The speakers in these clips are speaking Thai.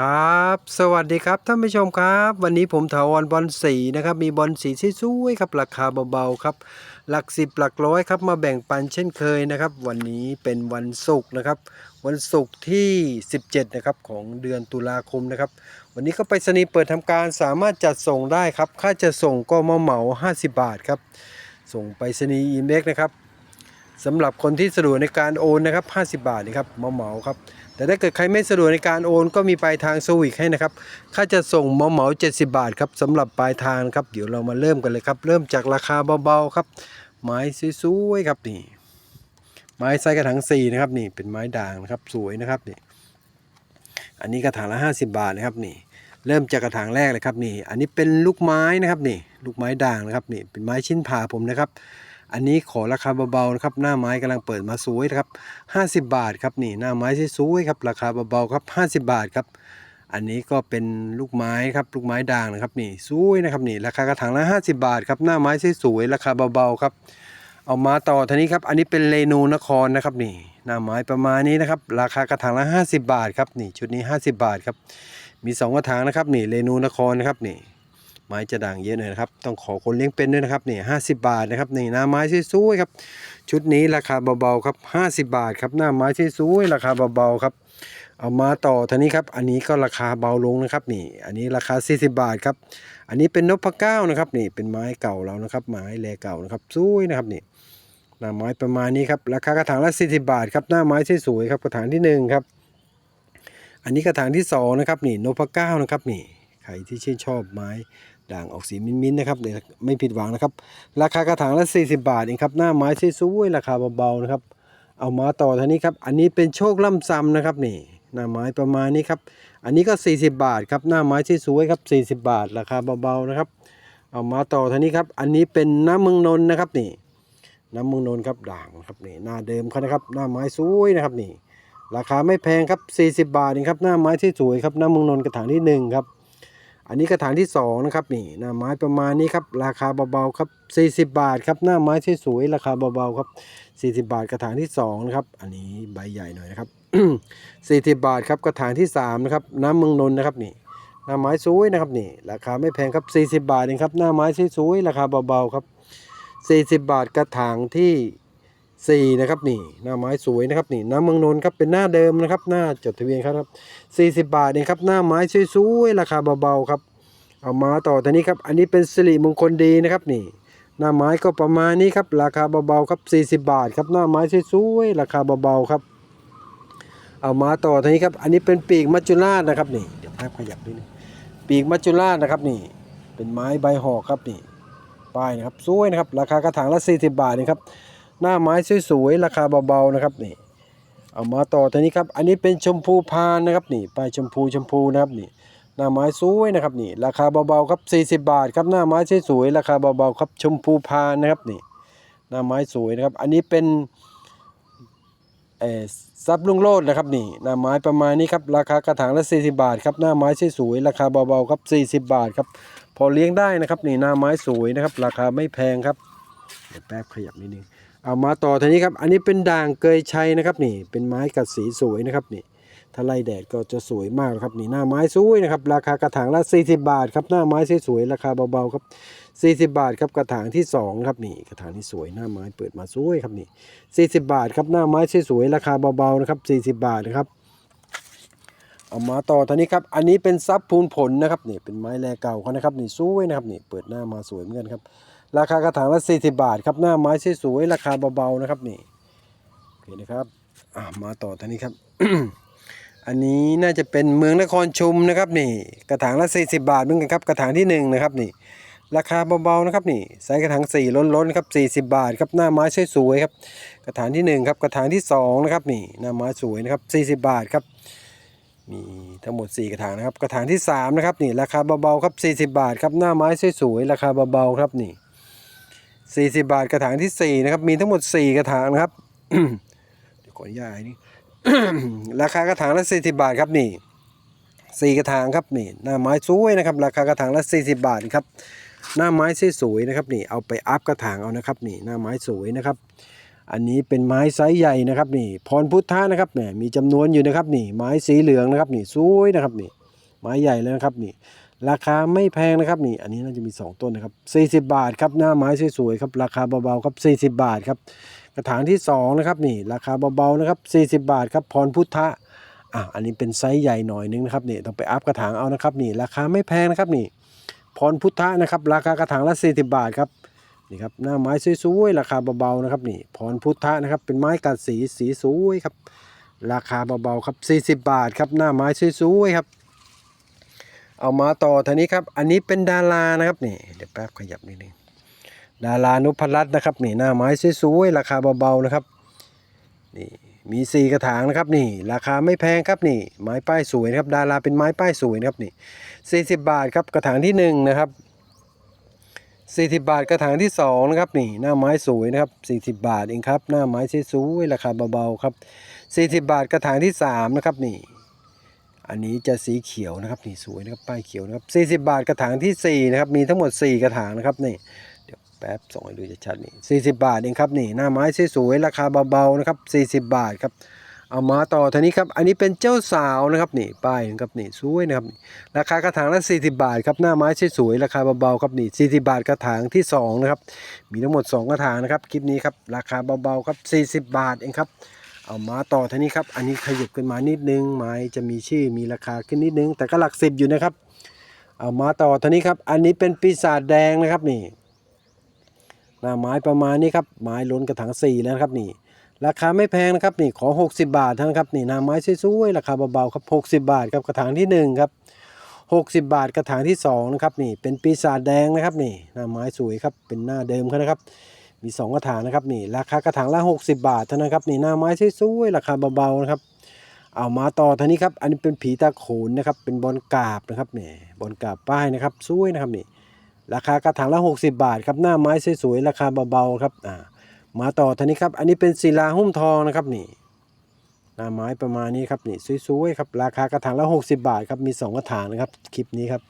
ครับ สวัสดีครับท่านผู้ชมครับ วันนี้ผมถาวรบอลสีนะครับ มีบอลสีที่สวยครับ ราคาเบาๆครับ หลักสิบหลักร้อยครับมาแบ่งปันเช่นเคยนะครับ วันนี้เป็นวันศุกร์นะครับ วันศุกร์ที่ 17 นะครับของเดือนตุลาคมนะครับ วันนี้ก็ไปรษณีย์เปิดทำการสามารถจัดส่งได้ครับ ค่าจะส่งก็มาเหมา 50 บาทครับ ส่งไปรษณีย์อีเมกนะครับ สำหรับคนที่สะดวกในการโอนนะครับ 50 บาทนี่ครับมาเหมาครับ แต่ถ้าเกิดใครไม่สะดวกในการโอนก็มีปลายทางสวิกให้นะครับ ค่าจะส่งเหมาเมา70 บาทครับสำหรับปลายทางครับ เดี๋ยวเรามาเริ่มกันเลยครับ เริ่มจากราคาเบาๆครับ ไม้สวยๆครับนี่ ไม้ไซส์กระถางสี่นะครับนี่เป็นไม้ด่างนะครับสวยนะครับนี่ อันนี้กระถางละ 50 บาทนะครับนี่ เริ่มจากกระถางแรกเลยครับนี่ อันนี้เป็นลูกไม้นะครับนี่ ลูกไม้ด่างนะครับนี่ เป็นไม้ชิ้นผ่าผมนะครับ อันนี้ขอราคาเบาๆนะครับหน้าไม้กำลังเปิดมาสวยนะครับ 50 บาทครับนี่หน้าไม้สวยๆครับราคาเบาๆครับ 50 บาทครับอันนี้ก็เป็นลูกไม้ครับลูกไม้ด่างนะครับนี่สวยนะครับนี่ราคากระถางละ 50 บาทครับหน้าไม้สวยๆราคาเบาๆครับ เอามาต่อทีนี้ครับ อันนี้เป็นเรนูนครนะครับนี่หน้าไม้ประมาณนี้นะครับ ราคากระถางละ 50 บาทครับนี่ชุดนี้ 50 บาทครับมี 2 กระถางนะครับนี่เรนูนครนะครับนี่ ไม้จะด่างเยอะหน่อยนะครับ ต้องขอคนเลี้ยงเป็นด้วยนะครับนี่50บาทนะครับนี่หน้าไม้สวยๆครับ ชุดนี้ราคาเบาๆครับ50บาทครับหน้าไม้สวยๆราคาเบาๆครับ เอามาต่อทีนี้ครับ อันนี้ก็ราคาเบาลงนะครับนี่ อันนี้ราคา 40 บาทครับ อันนี้เป็นนพเก้านะครับนี่เป็นไม้เก่าแล้วนะครับ ไม้แลเก่านะครับสวยนะครับนี่หน้าไม้ประมาณนี้ครับราคากระถางละ 40 บาทครับหน้าไม้สวยๆครับกระถางที่หนึ่งครับอันนี้กระถางที่สองนะครับนี่นพเก้านะครับนี่ใครที่ชื่นชอบไม้ ด่างออกสีมิ้นๆนะครับเดี๋ยวไม่ผิดหวังนะครับ ราคากระถางละ 40 บาทเองครับหน้าไม้สวยๆราคาเบาๆนะครับ เอามาต่อทีนี้ครับ อันนี้เป็นโชคล่ำซำนะครับนี่หน้าไม้ประมาณนี้ครับ อันนี้ก็ 40 บาทครับหน้าไม้สวยๆครับ40 บาท ราคาเบาๆนะครับ เอามาต่อทีนี้ครับ อันนี้เป็นน้ำเมืองนนนะครับนี่น้ำเมืองนนครับด่างครับนี่หน้าเดิมเขานะครับ หน้าไม้สวยนะครับนี่ ราคาไม่แพงครับ 40 บาทเองครับหน้าไม้ที่สวยครับหน้าเมืองนนกระถางที่หนึ่งครับ อันนี้กระถางที่สองนะครับนี่หน้าไม้ประมาณนี้ครับราคาเบาๆครับ 40 บาทครับหน้าไม้สวยๆราคาเบาๆครับ 40 บาทกระถางที่สองนะครับอันนี้ใบใหญ่หน่อยนะครับ 40 บาทครับกระถางที่สามนะครับน้ำเมืองนนท์นะครับนี่หน้าไม้สวยนะครับนี่ราคาไม่แพงครับ 40 บาทเองครับหน้าไม้สวยๆราคาเบาๆครับ 40 บาทกระถางที่ 4นะครับนี่หน้าไม้สวยนะครับนี่น้ำเมืองนนท์ครับเป็นหน้าเดิมนะครับ หน้าจดทะเบียนครับ 40 บาทเองครับหน้าไม้สวยๆราคาเบาๆครับ เอามาต่อทีนี้ครับ อันนี้เป็นสิริมงคลดีนะครับนี่ หน้าไม้ก็ประมาณนี้ครับ ราคาเบาๆครับ40 บาทครับหน้าไม้สวยๆราคาเบาๆครับ เอามาต่อทีนี้ครับ อันนี้เป็นปีกมัจจุราชนะครับนี่เดี๋ยวแป๊บขยับนิดนึงปีกมัจจุราชนะครับนี่ เป็นไม้ใบหอกครับนี่ป้ายนะครับสวยนะครับ ราคากระถางละ40 บาทนี่ครับ หน้าไม้สวยๆราคาเบาๆนะครับนี่เอามาต่อทีนี้ครับ อันนี้เป็นชมพูพานนะครับนี่ป้ายชมพูชมพูนะครับนี่หน้าไม้สวยนะครับนี่ราคาเบาๆครับ40 บาทครับหน้าไม้สวยๆราคาเบาๆครับชมพูพานนะครับนี่หน้าไม้สวยนะครับ อันนี้เป็นเออซับลุงโลดนะครับนี่หน้าไม้ประมาณนี้ครับราคากระถางละ40 บาทครับหน้าไม้สวยๆราคาเบาๆครับ40 บาทครับพอเลี้ยงได้นะครับนี่หน้าไม้สวยนะครับ ราคาไม่แพงครับเดี๋ยวแป๊บขยับนิดนึง เอามาต่อทีนี้ครับ อันนี้เป็นด่างเกยชัยนะครับนี่ เป็นไม้กัดสีสวยนะครับนี่ ถ้าไล่แดดก็จะสวยมากครับนี่หน้าไม้สวยนะครับ ราคากระถางละ 40 บาทครับหน้าไม้สวยๆราคาเบาๆครับ 40 บาทครับกระถางที่สองครับนี่กระถางที่สวยหน้าไม้เปิดมาสวยครับนี่40 บาทครับหน้าไม้สวยๆราคาเบาๆนะครับ40 บาทนะครับเอามาต่อทีนี้ครับ อันนี้เป็นซับพูนผลนะครับนี่เป็นไม้แลเก่าเขานะครับนี่สวยนะครับนี่เปิดหน้ามาสวยเหมือนกันครับ ราคากระถางละ 40 บาทครับหน้าไม้สวยๆราคาเบาๆนะครับนี่โอเคนะครับมาต่อทีนี้ครับ อันนี้น่าจะเป็นเมืองนครชุมนะครับนี่ กระถางละ 40 บาทเหมือนกันครับกระถางที่หนึ่งนะครับนี่ ราคาเบาๆนะครับนี่ไซส์กระถางสี่ล้นๆครับ40 บาทครับหน้าไม้สวยๆครับกระถางที่หนึ่งครับกระถางที่สองนะครับนี่หน้าไม้สวยนะครับ40 บาทครับมีทั้งหมด 4 กระถางนะครับ กระถางที่ 3 นะครับ นี่ ราคาเบาๆครับ 40 บาทครับ หน้าไม้สวยๆราคาเบาๆครับนี่ 40 บาทกระถางทีสี่4นะครับมีทั้งหมด 4 กระถางนะครับเดี๋ยวขออนุญาตนี่ราคากระถางละ 40 บาทครับนี่ 4 กระถางครับนี่หน้าไม้สวยนะครับ ราคากระถางละ 40 บาทครับหน้าไม้สวยๆนะครับนี่เอาไปอัพกระถางเอานะครับนี่หน้าไม้สวยนะครับ อันนี้เป็นไม้ไซส์ใหญ่นะครับนี่พรพุทธะนะครับเนี่ยมีจำนวนอยู่นะครับนี่ไม้สีเหลืองนะครับนี่สวยนะครับนี่ไม้ใหญ่แล้วนะครับนี่ ราคาไม่แพงนะครับนี่อันนี้น่าจะมี 2 ต้นนะครับ40 บาทครับหน้าไม้สวยๆครับราคาเบาๆครับ40 บาทครับกระถางที่2นะครับนี่ราคาเบาๆนะครับ40 บาทครับพรพุทธะอะอันนี้เป็นไซส์ใหญ่หน่อยนึงนะครับนี่ต้องไปอัพกระถางเอานะครับนี่ราคาไม่แพงนะครับนี่พรพุทธะนะครับราคากระถางละ 40 บาทครับนี่ครับหน้าไม้สวยๆราคาเบาๆนะครับนี่พรพุทธะนะครับเป็นไม้กัดสีสีสวยครับราคาเบาๆครับ40 บาทครับหน้าไม้สวยๆครับ เอามาต่อทีนี้ครับ อันนี้เป็นดารานะครับนี่เดี๋ยวแป๊บขยับนิดนึงดารานุพรัตน์นะครับนี่หน้าไม้สวยๆราคาเบาๆนะครับนี่มีสี่กระถางนะครับนี่ ราคาไม่แพงครับนี่ ไม้ป้ายสวยนะครับ ดาราเป็นไม้ป้ายสวยนะครับนี่ 40 บาทครับกระถางที่หนึ่งนะครับ40 บาทกระถางที่สองนะครับนี่หน้าไม้สวยนะครับ40 บาทเองครับ หน้าไม้สวยๆราคาเบาๆครับ 40 บาทกระถางที่สามนะครับนี่ อันนี้จะสีเขียวนะครับนี่สวยนะครับป้ายเขียวนะครับ40 บาทกระถางที่สี่นะครับมีทั้งหมด 4 กระถางนะครับนี่เดี๋ยวแป๊บส่งให้ดูจะชัดนี่40 บาทเองครับนี่หน้าไม้สวยๆราคาเบาๆนะครับ40 บาทครับเอามาต่อทีนี้ครับ อันนี้เป็นเจ้าสาวนะครับนี่ป้ายนะครับนี่สวยนะครับราคากระถางละ 40 บาทครับหน้าไม้สวยๆราคาเบาๆครับนี่40 บาทกระถางที่สองนะครับมีทั้งหมด 2 กระถางนะครับคลิปนี้ครับราคาเบาๆครับ 40 บาทเองครับ เอามาต่อทีนี้ครับ อันนี้ขยับขึ้นมานิดนึงไม้จะมีชื่อมีราคาขึ้นนิดนึง แต่ก็หลักสิบอยู่นะครับ เอามาต่อทีนี้ครับ อันนี้เป็นปีศาจแดงนะครับนี่หน้าไม้ประมาณนี้ครับไม้ล้นกระถางสี่แล้วครับนี่ ราคาไม่แพงนะครับนี่ขอ 60 บาทเท่านั้นครับนี่หน้าไม้สวยๆราคาเบาๆครับ60 บาทครับกระถางที่หนึ่งครับ60 บาทกระถางที่สองนะครับนี่เป็นปีศาจแดงนะครับนี่หน้าไม้สวยครับเป็นหน้าเดิมเขานะครับ มี 2 กระถางนะครับนี่ราคากระถางละ 60 บาทเท่านั้นครับนี่หน้าไม้สวยๆราคาเบาๆนะครับ เอามาต่อทีนี้ครับ อันนี้เป็นผีตาโขนนะครับ เป็นบอลกาบนะครับนี่บอลกาบป้ายนะครับสวยนะครับนี่ราคากระถางละ 60 บาทครับหน้าไม้สวยๆราคาเบาๆครับอ่ามาต่อทีนี้ครับ อันนี้เป็นศิลาหุ้มทองนะครับนี่หน้าไม้ประมาณนี้ครับนี่สวยๆครับราคากระถางละ 60 บาทครับมี 2 กระถางนะครับคลิปนี้ครับ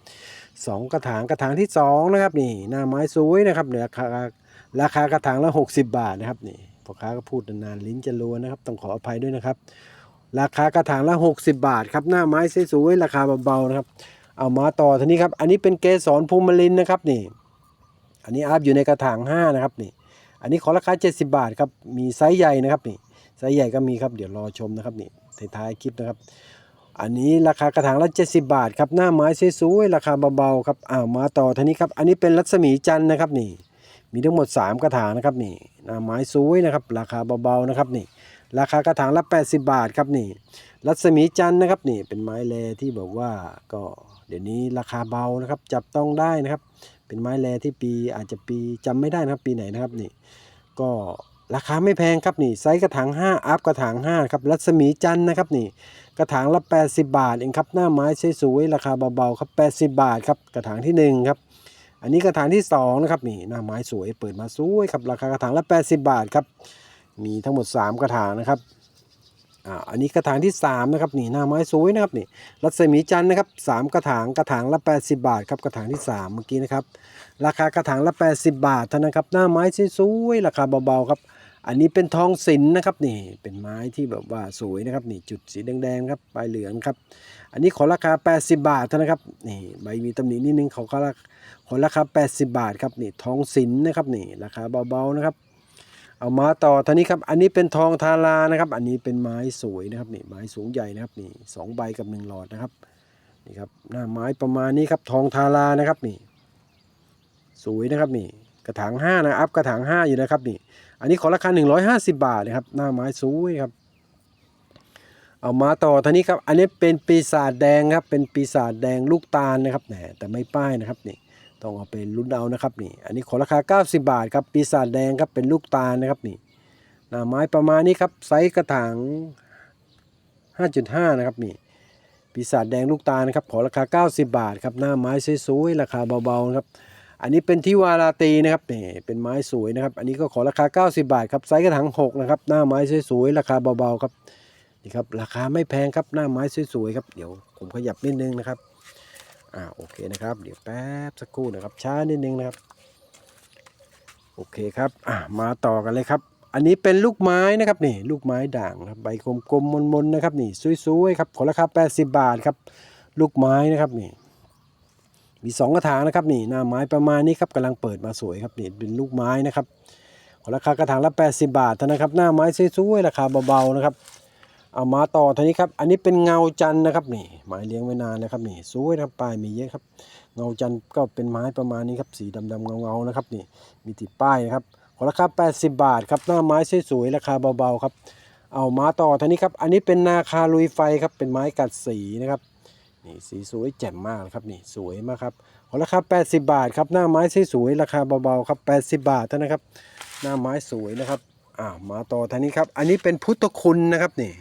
สองกระถางกระถางที่สองนะครับนี่หน้าไม้สวยนะครับเนี่ยราคา ราคากระถางละ 60 บาทนะครับนี่พ่อค้าก็พูดนานๆลิ้นจะรัวนะครับต้องขออภัยด้วยนะครับ ราคากระถางละ 60 บาทครับหน้าไม้สวยๆราคาเบาๆนะครับ เอามาต่อทีนี้ครับ อันนี้เป็นเกสรภูมิลินนะครับนี่ อันนี้อัพอยู่ในกระถาง5นะครับนี่ อันนี้ขอราคา 70 บาทครับมีไซส์ใหญ่นะครับนี่ไซส์ใหญ่ก็มีครับเดี๋ยวรอชมนะครับนี่ท้ายๆคลิปนะครับอันนี้ราคากระถางละ 70 บาทครับหน้าไม้สวยๆราคาเบาๆครับอ้าวมาต่อทีนี้ครับ อันนี้เป็นรัศมีจันทร์นะครับนี่ มีทั้งหมด 3 กระถางนะครับนี่น้าไม้สวยนะครับ ราคาเบาๆนะครับนี่ ราคากระถางละ 80 บาทครับนี่ รัศมีจันนะครับนี่เป็นไม้แลที่แบบว่าก็เดี๋ยวนี้ราคาเบานะครับจับต้องได้นะครับ เป็นไม้แลที่ปีอาจจะปีจำไม่ได้นะครับปีไหนนะครับนี่ ก็ราคาไม่แพงครับนี่ไซส์กระถาง5อัพกระถาง5ครับรัศมีจันนะครับนี่ กระถางละ 80 บาทเองครับหน้าไม้สวยๆราคาเบาๆครับ 80 บาทครับกระถางที่หนึ่งครับ อันนี้กระถางที่สองนะครับนี่หน้าไม้สวยเปิดมาสวยครับราคากระถางละ 80 บาทครับมีทั้งหมด 3 กระถางนะครับอ่าอันนี้กระถางที่3นะครับนี่หน้าไม้สวยนะครับนี่รัศมีจันนะครับสามกระถางกระถางละ 80 บาทครับกระถางที่ 3 เมื่อกี้นะครับราคากระถางละ 80 บาทเท่านั้นครับหน้าไม้สวยๆราคาเบาๆครับ อันนี้เป็นทองศิลป์นะครับนี่เป็นไม้ที่แบบว่าสวยนะครับนี่จุดสีแดงๆครับปลายเหลืองครับ อันนี้ขอราคา 80 บาทเท่านั้นครับนี่ใบมีตำหนินิดนึงเขาก็ราขอราคา 80 บาทครับนี่ทองศิลป์นะครับนี่ราคาเบาๆนะครับ เอามาต่อท่านี้ครับอันนี้เป็นทองทารานะครับ อันนี้เป็นไม้สวยนะครับนี่ไม้สูงใหญ่นะครับนี่สองใบกับหนึ่งหลอดนะครับนี่ครับหน้าไม้ประมาณนี้ครับทองทารานะครับนี่สวยนะครับนี่กระถาง5นะอัพกระถาง5อยู่นะครับนี่ อันนี้ขอราคา 150 บาทนะครับ หน้าไม้สวยครับ เอามาต่อท่านี้ครับ อันนี้เป็นปีศาจแดงครับ เป็นปีศาจแดงลูกตาลนะครับแหมแต่ไม่ป้ายนะครับนี่ ต้องเอาไปลุ้นเอานะครับนี่ อันนี้ขอราคา 90 บาทครับ ปีศาจแดงครับ เป็นลูกตาลนะครับนี่ หน้าไม้ประมาณนี้ครับ ไซส์กระถาง 5.5 นะครับนี่ปีศาจแดงลูกตาลนะครับ ขอราคา 90 บาทครับ หน้าไม้สวยๆ ราคาเบาๆนะครับ อันนี้เป็นที่วาราตีนะครับนี่เป็นไม้สวยนะครับ อันนี้ก็ขอราคา 90 บาทครับไซส์กระถาง6นะครับหน้าไม้สวยๆราคาเบาๆครับนี่ครับราคาไม่แพงครับหน้าไม้สวยๆครับเดี๋ยวผมขยับนิดนึงนะครับอ่าโอเคนะครับ เดี๋ยวแป๊บสักครู่นะครับช้านิดนึงนะครับโอเคครับอ่ามาต่อกันเลยครับอันนี้เป็นลูกไม้นะครับนี่ลูกไม้ด่างครับใบกลมๆมนๆนะครับนี่สวยๆครับขอราคา 80 บาทครับ ลูกไม้นะครับนี่ มีสองกระถางนะครับนี่หน้าไม้ประมาณนี้ครับกำลังเปิดมาสวยครับนี่เป็นลูกไม้นะครับราคากระถางละ80 บาทเท่านั้นครับ หน้าไม้สวยๆราคาเบาๆนะครับ เอามาต่อทีนี้ครับ อันนี้เป็นเงาจันนะครับนี่ไม้เลี้ยงไว้นานนะครับนี่สวยนะครับป้ายมีเยอะครับ เงาจันก็เป็นไม้ประมาณนี้ครับสีดำๆเงาๆนะครับนี่มีติดป้ายนะครับขอราคา 80 บาทครับหน้าไม้สวยๆราคาเบาๆครับ เอามาต่อทีนี้ครับ อันนี้เป็นนาคาลุยไฟครับเป็นไม้กัดสีนะครับ นี่สีสวยแจ่มมากครับนี่สวยมากครับขอราคา80 บาทครับหน้าไม้สวยราคาเบาๆครับ 80 บาทเท่านั้นครับ หน้าไม้สวยนะครับอ่ามาต่อทางนี้ครับ อันนี้เป็นพุทธคุณนะครับนี่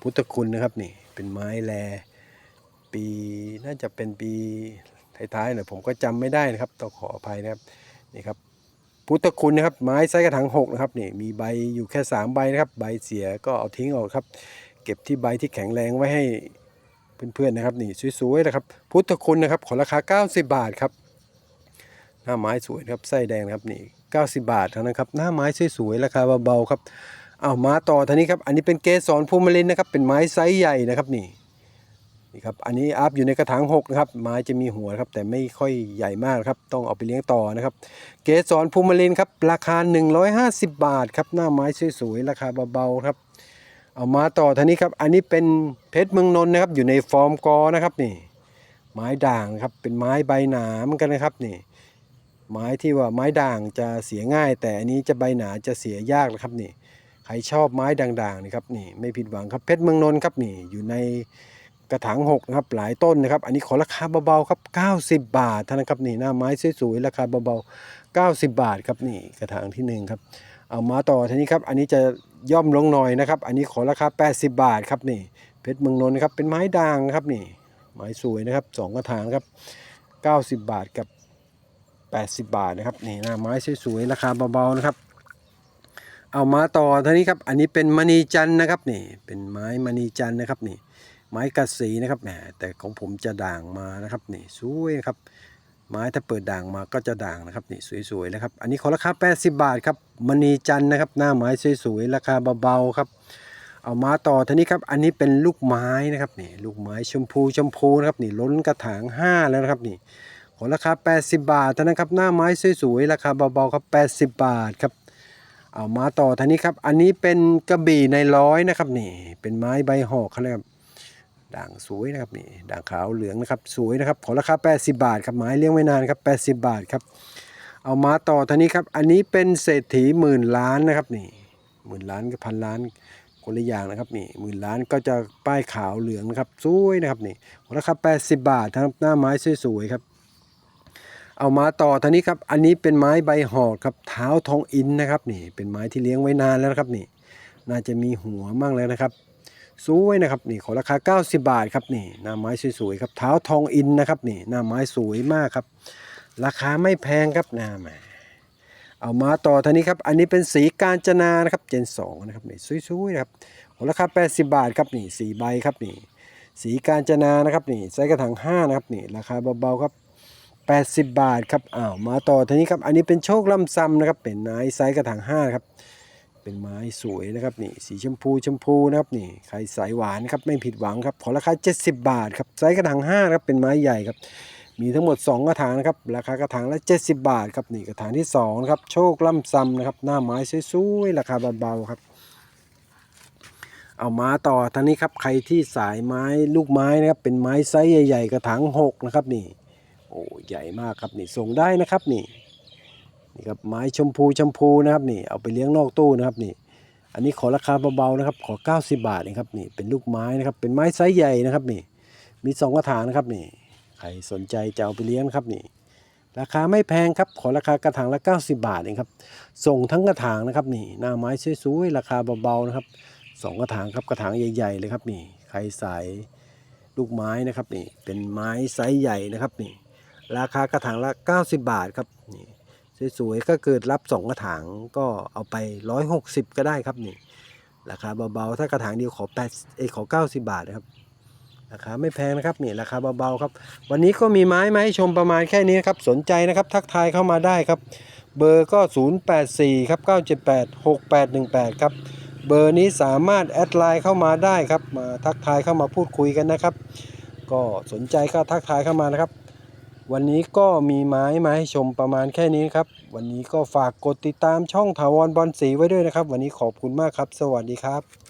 พุทธคุณนะครับนี่ เป็นไม้แล ปีน่าจะเป็นปีท้ายๆหน่อยผมก็จำไม่ได้นะครับต้องขออภัยนะครับนี่ครับพุทธคุณนะครับไม้ไซส์กระถางหกนะครับนี่มีใบอยู่แค่สามใบนะครับ ใบเสียก็เอาทิ้งออกครับ เก็บที่ใบที่แข็งแรงไว้ให้ เพื่อนๆนะครับนี่สวยๆนะครับ พุทธคุณนะครับขอราคา 90 บาทครับ หน้าไม้สวยครับไส้แดงนะครับนี่90 บาทเท่านั้นครับหน้าไม้สวยๆราคาเบาๆครับเอามาต่อท่านี้ครับอันนี้เป็นเกสรภูมิลินนะครับ เป็นไม้ไซส์ใหญ่นะครับนี่นี่ครับอันนี้อัพอยู่ในกระถางหกนะครับไม้จะมีหัวครับแต่ไม่ค่อยใหญ่มากครับต้องเอาไปเลี้ยงต่อนะครับ เกสรภูมิลินครับราคา 150 บาทครับหน้าไม้สวยๆราคาเบาๆครับ เอามาต่อท่านี้ครับ อันนี้เป็นเพชรเมืองนนท์นะครับ อยู่ในฟอร์มกอนะครับนี่ ไม้ด่างครับ เป็นไม้ใบหนาเหมือนกันนะครับนี่ ไม้ที่ว่าไม้ด่างจะเสียง่าย แต่อันนี้จะใบหนาจะเสียยากนะครับนี่ ใครชอบไม้ด่างๆนี่ครับนี่ ไม่ผิดหวังครับเพชรเมืองนนท์ครับนี่ อยู่ในกระถางหกนะครับ หลายต้นนะครับ อันนี้ขอราคาเบาๆครับ 90 บาทเท่านั้นครับนี่หน้าไม้สวยๆราคาเบาๆ90 บาทครับนี่กระถางที่หนึ่งครับ เอามาต่อทีนี้ครับ อันนี้จะย่อมลงหน่อยนะครับ อันนี้ขอราคา 80 บาทครับนี่ เพชรเมืองนนท์ครับ เป็นไม้ด่างครับนี่ ไม้สวยนะครับสองกระถางครับ 90 บาทกับ 80 บาทนะครับนี่หน้าไม้สวยๆราคาเบาๆนะครับ เอามาต่อท่านี้ครับ อันนี้เป็นมณีจันนะครับนี่ เป็นไม้มณีจันนะครับนี่ ไม้กัดสีนะครับแหมแต่ของผมจะด่างมานะครับนี่สวยครับ ไม้ถ้าเปิดด่างมาก็จะด่างนะครับนี่สวยๆนะครับ อันนี้ขอราคา 80 บาทครับมณีจันนะครับ หน้าไม้สวยๆราคาเบาๆครับเอามาต่อทีนี้ครับ อันนี้เป็นลูกไม้นะครับนี่ลูกไม้ชมพูชมพูนะครับนี่ล้นกระถาง 5 แล้วนะครับนี่ขอราคา 80 บาทเท่านั้นครับหน้าไม้สวยๆราคาเบาๆครับ 80 บาทครับเอามาต่อทีนี้ครับ อันนี้เป็นกระบี่ในร้อยนะครับนี่เป็นไม้ใบหอกครับ ด่างสวยนะครับนี่ด่างขาวเหลืองนะครับสวยนะครับขอราคา 80 บาทครับไม้เลี้ยงไว้นานครับ 80 บาทครับ เอามาต่อทีนี้ครับ อันนี้เป็นเศรษฐีหมื่นล้านนะครับนี่หมื่นล้านกับพันล้านคนละอย่างนะครับนี่หมื่นล้านก็จะป้ายขาวเหลืองนะครับสวยนะครับนี่ราคา 80 บาทครับหน้าไม้สวยๆครับ เอามาต่อท่านี้ครับอันนี้เป็นไม้ใบหอกครับเท้าทองอินนะครับนี่เป็นไม้ที่เลี้ยงไว้นานแล้วนะครับนี่น่าจะมีหัวมั่งแล้วนะครับ สวยนะครับนี่ขอราคา 90 บาทครับนี่หน้าไม้สวยๆครับเท้าทองอินนะครับนี่หน้าไม้สวยมากครับ ราคาไม่แพงครับหน้าไม้เอามาต่อท่านี้ครับ อันนี้เป็นสีกาญจนานะครับเจนสองนะครับนี่สวยๆนะครับหัวราคา 80 บาทครับนี่สี่ใบครับนี่สีกาญจนานะครับนี่ไซส์กระถาง5นะครับนี่ราคาเบาๆครับ80 บาทครับอ้าวมาต่อท่านี้ครับ อันนี้เป็นโชคล่ำซ้ำนะครับเป็นไม้ไซส์กระถาง5ครับ เป็นไม้สวยนะครับนี่สีชมพูชมพูนะครับนี่ใครสายหวานครับไม่ผิดหวังครับขอราคา 70 บาทครับไซส์กระถาง5ครับเป็นไม้ใหญ่ครับมีทั้งหมด 2 กระถางนะครับราคากระถางละ 70 บาทครับนี่กระถางที่2ครับโชคล่ำซำนะครับหน้าไม้สวยๆราคาเบาๆครับเอามาต่อทางนี้ครับใครที่สายไม้ลูกไม้นะครับเป็นไม้ไซส์ใหญ่ ๆ กระถาง6นะครับนี่โอ้ใหญ่มากครับนี่ส่งได้นะครับนี่ นี่ครับไม้ชมพูชมพูนะครับนี่เอาไปเลี้ยงนอกตู้นะครับนี่ อันนี้ขอราคาเบาๆนะครับ ขอ 90 บาทเองครับนี่เป็นลูกไม้นะครับ เป็นไม้ไซส์ใหญ่นะครับนี่ มีสองกระถางนะครับนี่ใครสนใจจะเอาไปเลี้ยงครับนี่ ราคาไม่แพงครับขอราคากระถางละ 90 บาทเองครับส่งทั้งกระถางนะครับนี่หน้าไม้สวยๆราคาเบาๆนะครับสองกระถางครับกระถางใหญ่ๆเลยครับนี่ใครสายลูกไม้นะครับนี่เป็นไม้ไซส์ใหญ่นะครับนี่ราคากระถางละ 90 บาทครับนี่ สวยๆก็เกิดรับ2กระถางก็เอาไป 160 ก็ได้ครับนี่ราคาเบาๆถ้ากระถางเดียวขอ8เอขอ 90 บาทนะครับราคาไม่แพงนะครับนี่ราคาเบาๆครับ วันนี้ก็มีไม้มาให้ชมประมาณแค่นี้นะครับสนใจนะครับทักทายเข้ามาได้ครับ เบอร์ก็ 084ครับ978 6818ครับเบอร์นี้สามารถแอดไลน์เข้ามาได้ครับมาทักทายเข้ามาพูดคุยกันนะครับ ก็สนใจก็ทักทายเข้ามานะครับ วันนี้ก็มีไม้มาให้ชมประมาณแค่นี้ครับ วันนี้ก็ฝากกดติดตามช่องถาวรบอลสีไว้ด้วยนะครับ วันนี้ขอบคุณมากครับ สวัสดีครับ